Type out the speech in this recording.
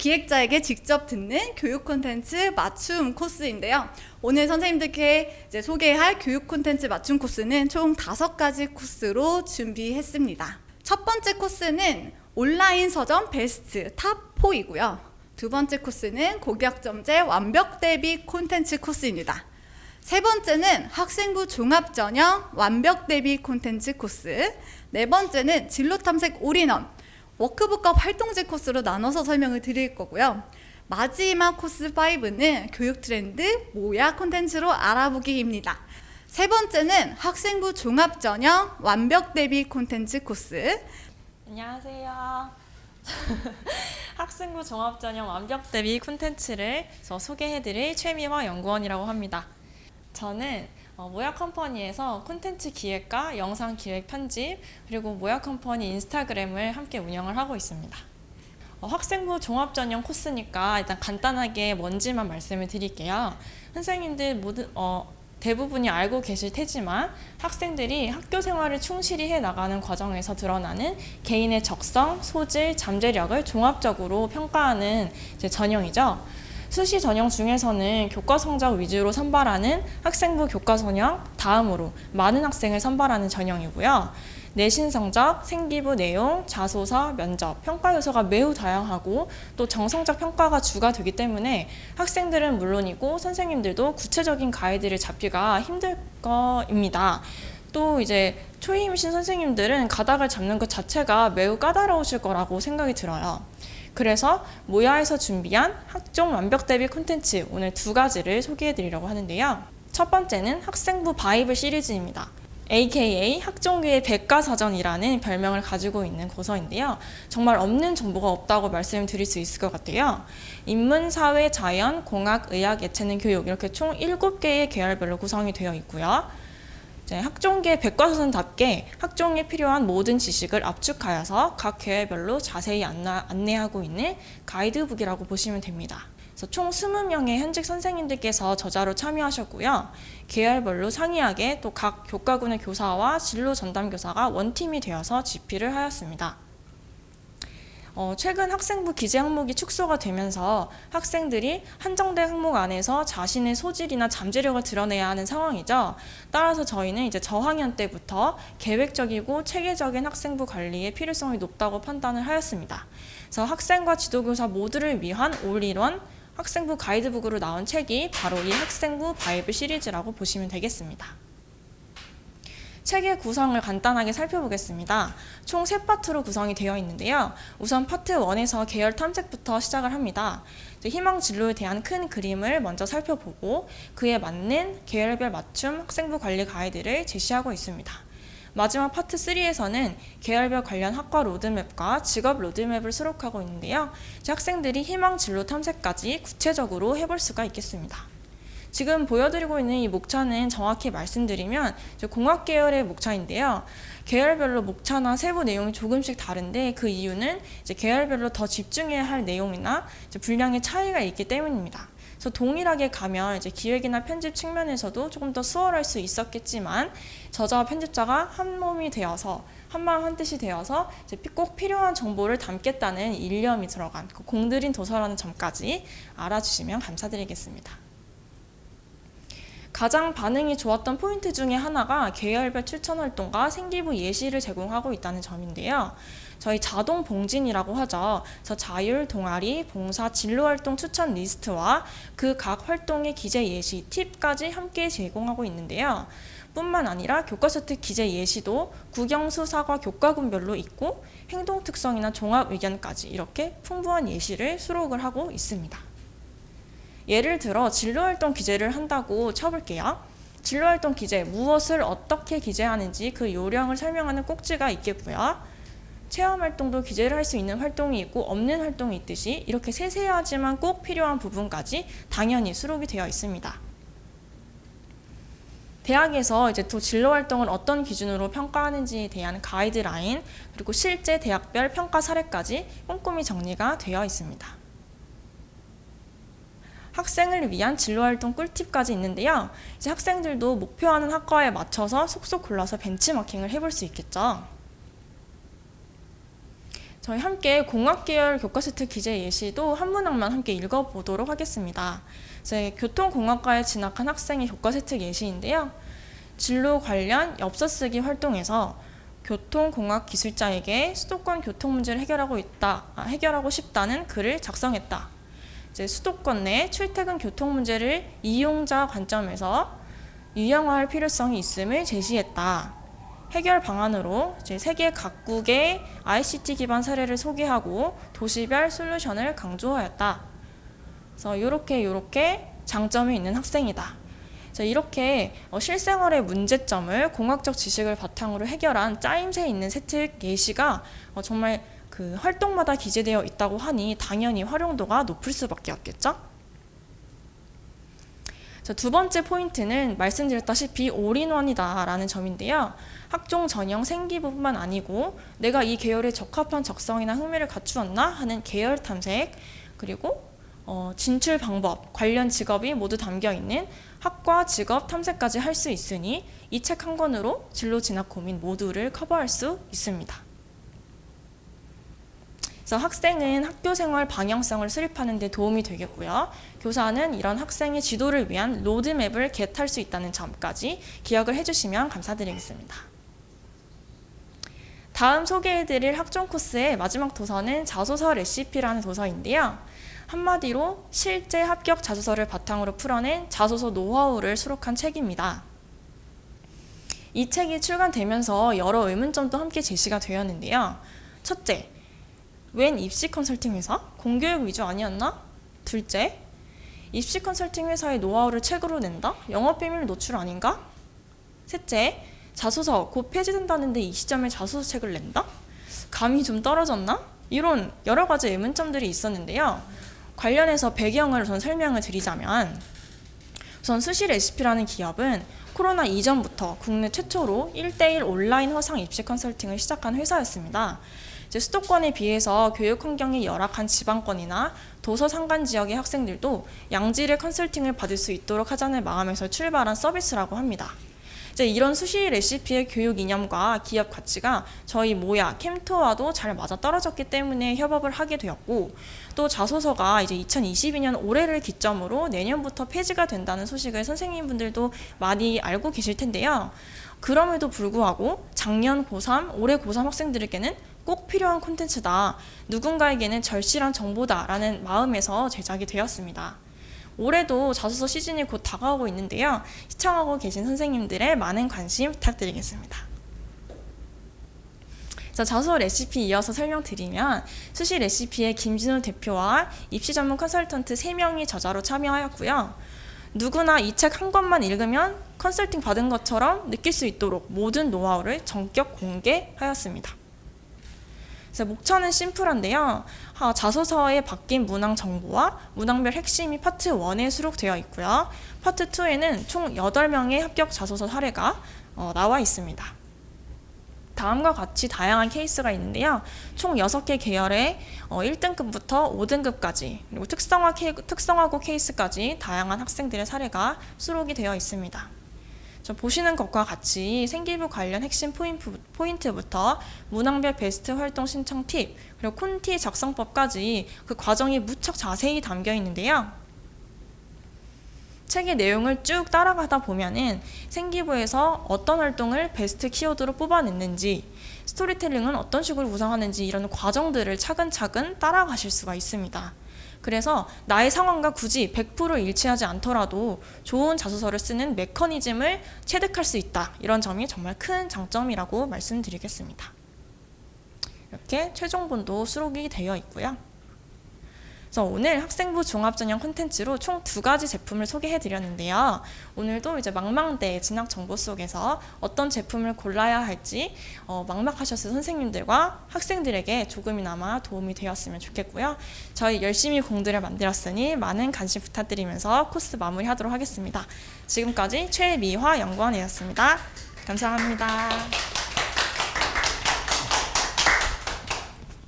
기획자에게 직접 듣는 교육 콘텐츠 맞춤 코스인데요. 오늘 선생님들께 이제 소개할 교육 콘텐츠 맞춤 코스는 총 다섯 가지 코스로 준비했습니다. 첫 번째 코스는 온라인 서점 베스트 탑 4이고요. 두 번째 코스는 고객점제 완벽 대비 콘텐츠 코스입니다. 세 번째는 학생부 종합 전형 완벽 대비 콘텐츠 코스. 네 번째는 진로 탐색 올인원 워크북과 활동지 코스로 나눠서 설명을 드릴 거고요. 마지막 코스 5는 교육 트렌드 모야 콘텐츠로 알아보기입니다. 세 번째는 학생부 종합 전형 완벽 대비 콘텐츠 코스. 안녕하세요. 학생부 종합 전형 완벽 대비 콘텐츠를 저 소개해드릴 최미화 연구원이라고 합니다. 저는 어, 모야 컴퍼니에서 콘텐츠 기획과 영상 기획 편집 그리고 모야 컴퍼니 인스타그램을 함께 운영을 하고 있습니다. 어, 학생부 종합 전형 코스니까 일단 간단하게 뭔지만 말씀을 드릴게요. 선생님들 모두 어, 대부분이 알고 계실 테지만 학생들이 학교 생활을 충실히 해 나가는 과정에서 드러나는 개인의 적성, 소질, 잠재력을 종합적으로 평가하는 전형이죠. 수시 전형 중에서는 교과 성적 위주로 선발하는 학생부 교과 전형 다음으로 많은 학생을 선발하는 전형이고요. 내신 성적, 생기부 내용, 자소서, 면접, 평가 요소가 매우 다양하고 또 정성적 평가가 주가 되기 때문에 학생들은 물론이고 선생님들도 구체적인 가이드를 잡기가 힘들 거입니다. 또 이제 초임신 선생님들은 가닥을 잡는 것 자체가 매우 까다로우실 거라고 생각이 들어요. 그래서 모야에서 준비한 학종 완벽 대비 콘텐츠 오늘 두 가지를 소개해 드리려고 하는데요. 첫 번째는 학생부 바이블 시리즈입니다. AKA 학종교의 백과사전이라는 별명을 가지고 있는 고서인데요. 정말 없는 정보가 없다고 말씀드릴 수 있을 것 같아요. 인문, 사회, 자연, 공학, 의학, 예체능, 교육 이렇게 총 7개의 계열별로 구성이 되어 있고요. 이제 학종계 백과사전답게 학종에 필요한 모든 지식을 압축하여서 각 계열별로 자세히 안나, 안내하고 있는 가이드북이라고 보시면 됩니다. 총 20명의 현직 선생님들께서 저자로 참여하셨고요. 계열별로 상이하게 또 각 교과군의 교사와 진로 전담 교사가 원팀이 되어서 집필을 하였습니다. 어, 최근 학생부 기재 항목이 축소가 되면서 학생들이 한정된 항목 안에서 자신의 소질이나 잠재력을 드러내야 하는 상황이죠. 따라서 저희는 이제 저학년 때부터 계획적이고 체계적인 학생부 관리의 필요성이 높다고 판단을 하였습니다. 그래서 학생과 지도교사 모두를 위한 올인원 학생부 가이드북으로 나온 책이 바로 이 학생부 바이블 시리즈라고 보시면 되겠습니다. 책의 구성을 간단하게 살펴보겠습니다. 총세 파트로 구성이 되어 있는데요. 우선 파트 1에서 계열 탐색부터 시작을 합니다. 희망 진로에 대한 큰 그림을 먼저 살펴보고 그에 맞는 계열별 맞춤 학생부 관리 가이드를 제시하고 있습니다. 마지막 파트 3에서는 계열별 관련 학과 로드맵과 직업 로드맵을 수록하고 있는데요. 학생들이 희망 진로 탐색까지 구체적으로 해볼 수가 있겠습니다. 지금 보여드리고 있는 이 목차는 정확히 말씀드리면 공학 계열의 목차인데요. 계열별로 목차나 세부 내용이 조금씩 다른데 그 이유는 이제 계열별로 더 집중해야 할 내용이나 분량의 차이가 있기 때문입니다. 그래서 동일하게 가면 이제 기획이나 편집 측면에서도 조금 더 수월할 수 있었겠지만 저자와 편집자가 한 몸이 되어서 한마음 한뜻이 되어서 이제 꼭 필요한 정보를 담겠다는 일념이 들어간 그 공들인 도서라는 점까지 알아주시면 감사드리겠습니다. 가장 반응이 좋았던 포인트 중에 하나가 계열별 추천 활동과 생기부 예시를 제공하고 있다는 점인데요. 저희 자동 봉진이라고 하죠. 그래서 자율, 동아리, 봉사, 진로 활동 추천 리스트와 그 각 활동의 기재 예시, 팁까지 함께 제공하고 있는데요. 뿐만 아니라 교과서트 기재 예시도 국영수, 사과, 교과군별로 있고 행동 특성이나 종합 의견까지 이렇게 풍부한 예시를 수록을 하고 있습니다. 예를 들어 진로활동 기재를 한다고 쳐볼게요. 진로활동 기재, 무엇을 어떻게 기재하는지 그 요령을 설명하는 꼭지가 있겠고요. 체험활동도 기재를 할 수 있는 활동이 있고 없는 활동이 있듯이 이렇게 세세하지만 꼭 필요한 부분까지 당연히 수록이 되어 있습니다. 대학에서 이제 또 진로 활동을 어떤 기준으로 평가하는지에 대한 가이드라인 그리고 실제 대학별 평가 사례까지 꼼꼼히 정리가 되어 있습니다. 학생을 위한 진로활동 꿀팁까지 있는데요. 이제 학생들도 목표하는 학과에 맞춰서 속속 골라서 벤치마킹을 해볼 수 있겠죠. 저희 함께 공학 계열 교과 세트 기재 예시도 한 문항만 함께 읽어보도록 하겠습니다. 제 교통공학과에 진학한 학생의 교과 세트 예시인데요. 진로 관련 엽서 쓰기 활동에서 교통공학 기술자에게 수도권 교통 문제를 해결하고 있다, 아, 해결하고 싶다는 글을 작성했다. 이제 수도권 내 출퇴근 교통 문제를 이용자 관점에서 유형화할 필요성이 있음을 제시했다. 해결 방안으로 이제 세계 각국의 ICT 기반 사례를 소개하고 도시별 솔루션을 강조하였다. 그래서 이렇게 이렇게 장점이 있는 학생이다. 자, 이렇게 어, 실생활의 문제점을 공학적 지식을 바탕으로 해결한 짜임새 있는 세트 예시가 어, 정말 그 활동마다 기재되어 있다고 하니 당연히 활용도가 높을 수밖에 없겠죠. 자, 두 번째 포인트는 말씀드렸다시피 올인원이다라는 점인데요. 학종 전형 생기부뿐만 아니고 내가 이 계열에 적합한 적성이나 흥미를 갖추었나 하는 계열 탐색 그리고 어, 진출 방법, 관련 직업이 모두 담겨 있는 학과 직업 탐색까지 할 수 있으니 이 책 한 권으로 진로 진학 고민 모두를 커버할 수 있습니다. 그래서 학생은 학교 생활 방향성을 수립하는 데 도움이 되겠고요. 교사는 이런 학생의 지도를 위한 로드맵을 겟할 수 있다는 점까지 기억을 해주시면 감사드리겠습니다. 다음 소개해드릴 학종 코스의 마지막 도서는 자소서 레시피라는 도서인데요. 한마디로 실제 합격 자소서를 바탕으로 풀어낸 자소서 노하우를 수록한 책입니다. 이 책이 출간되면서 여러 의문점도 함께 제시가 되었는데요. 첫째, 웬 입시 컨설팅 회사? 공교육 위주 아니었나? 둘째, 입시 컨설팅 회사의 노하우를 책으로 낸다? 영업 비밀 노출 아닌가? 셋째, 자소서 곧 폐지된다는데 이 시점에 자소서 책을 낸다? 감이 좀 떨어졌나? 이런 여러 가지 의문점들이 있었는데요. 관련해서 배경을 우선 설명을 드리자면 우선 수시 레시피라는 기업은 코로나 이전부터 국내 최초로 1대1 온라인 화상 입시 컨설팅을 시작한 회사였습니다. 이제 수도권에 비해서 교육 환경이 열악한 지방권이나 도서 상간 지역의 학생들도 양질의 컨설팅을 받을 수 있도록 하자는 마음에서 출발한 서비스라고 합니다. 이제 이런 수시 레시피의 교육 이념과 기업 가치가 저희 모야 캠토와도 잘 맞아 떨어졌기 때문에 협업을 하게 되었고 또 자소서가 이제 2022년 올해를 기점으로 내년부터 폐지가 된다는 소식을 선생님분들도 많이 알고 계실 텐데요. 그럼에도 불구하고 작년 고3, 올해 고3 학생들에게는 꼭 필요한 콘텐츠다. 누군가에게는 절실한 정보다라는 마음에서 제작이 되었습니다. 올해도 자소서 시즌이 곧 다가오고 있는데요. 시청하고 계신 선생님들의 많은 관심 부탁드리겠습니다. 자, 자소서 레시피 이어서 설명드리면 수시 레시피의 김진우 대표와 입시 전문 컨설턴트 3명이 저자로 참여하였고요. 누구나 이 책 한 권만 읽으면 컨설팅 받은 것처럼 느낄 수 있도록 모든 노하우를 전격 공개하였습니다. 그래서 목차는 심플한데요. 아, 자소서에 바뀐 문항 정보와 문항별 핵심이 파트 1에 수록되어 있고요. 파트 2에는 총 8명의 합격 자소서 사례가 어, 나와 있습니다. 다음과 같이 다양한 케이스가 있는데요. 총 6개 계열의 어, 1등급부터 5등급까지 그리고 특성화 케, 특성화고 케이스까지 다양한 학생들의 사례가 수록이 되어 있습니다. 저 보시는 것과 같이 생기부 관련 핵심 포인트, 포인트 부터 문항별 베스트 활동 신청 팁 그리고 콘티 작성법까지 그 과정이 무척 자세히 담겨 있는데요. 책의 내용을 쭉 따라가다 보면은 생기부에서 어떤 활동을 베스트 키워드로 뽑아냈는지 스토리텔링은 어떤 식으로 구성하는지 이런 과정들을 차근차근 따라가실 수가 있습니다. 그래서 나의 상황과 굳이 100% 일치하지 않더라도 좋은 자소서를 쓰는 메커니즘을 체득할 수 있다. 이런 점이 정말 큰 장점이라고 말씀드리겠습니다. 이렇게 최종본도 수록이 되어 있고요. 그래서 오늘 학생부 종합전형 콘텐츠로 총 두 가지 제품을 소개해 드렸는데요. 오늘도 이제 망망대 진학 정보 속에서 어떤 제품을 골라야 할지 어, 막막하셨을 선생님들과 학생들에게 조금이나마 도움이 되었으면 좋겠고요. 저희 열심히 공들여 만들었으니 많은 관심 부탁드리면서 코스 마무리하도록 하겠습니다. 지금까지 최미화 연구원이었습니다. 감사합니다.